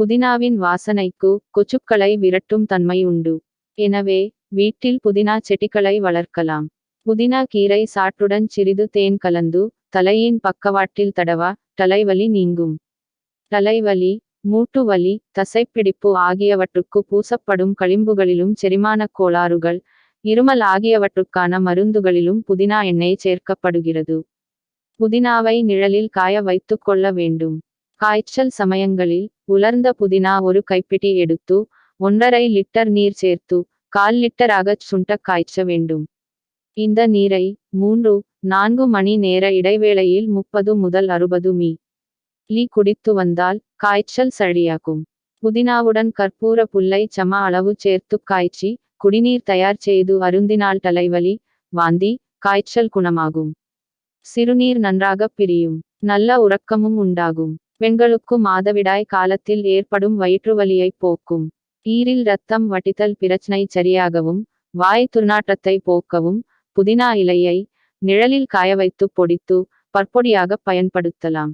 புதினாவின் வாசனைக்கு கொச்சுக்களை விரட்டும் தன்மை உண்டு. எனவே வீட்டில் புதினா செடிகளை வளர்க்கலாம். புதினா கீரை சாற்றுடன் சிறிது தேன் கலந்து தலையின் பக்கவாட்டில் தடவா தலைவலி நீங்கும். தலைவலி மூட்டு வலி தசைப்பிடிப்பு ஆகியவற்றுக்கு பூசப்படும் களிம்புகளிலும் செரிமானக் கோளாறுகள் இருமல் ஆகியவற்றுக்கான மருந்துகளிலும் புதினா எண்ணெய் சேர்க்கப்படுகிறது. புதினாவை நிழலில் காய வைத்துக் கொள்ள வேண்டும். காய்ச்சல் சமயங்களில் உலர்ந்த புதினா ஒரு கைப்பிடி எடுத்து ஒன்றரை லிட்டர் நீர் சேர்த்து கால் லிட்டராகச் சுண்டக் காய்ச்ச வேண்டும். இந்த நீரை மூன்று நான்கு மணி நேர இடைவேளையில் முப்பது முதல் அறுபது மீ. லி குடித்து வந்தால் காய்ச்சல் சரியாகும். புதினாவுடன் கற்பூர புல்லை சம அளவு சேர்த்து காய்ச்சி குடிநீர் தயார் செய்து அருந்தினால் தலைவலி வாந்தி காய்ச்சல் குணமாகும். சிறுநீர் நன்றாக பிரியும். நல்ல உறக்கமும் உண்டாகும். பெண்களுக்கு மாதவிடாய் காலத்தில் ஏற்படும் வயிற்றுவலியை போக்கும். ஈரில் இரத்தம் வட்டித்தல் பிரச்சனை சரியாகவும் வாய் துர்நாற்றத்தை போக்கவும் புதினா இலையை நிழலில் காய வைத்து பொடித்து பற்பொடியாக பயன்படுத்தலாம்.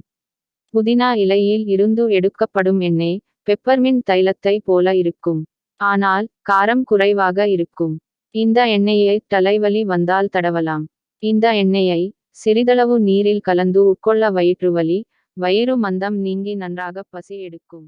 புதினா இலையில் இருந்து எடுக்கப்படும் எண்ணெய் பெப்பர்மின் தைலத்தை போல இருக்கும். ஆனால் காரம் குறைவாக இருக்கும். இந்த எண்ணெயை தலைவலி வந்தால் தடவலாம். இந்த எண்ணெயை சிறிதளவு நீரில் கலந்து உட்கொள்ள வயிற்றுவலி வயிறு மந்தம் நீங்கி நன்றாக பசி எடுக்கும்.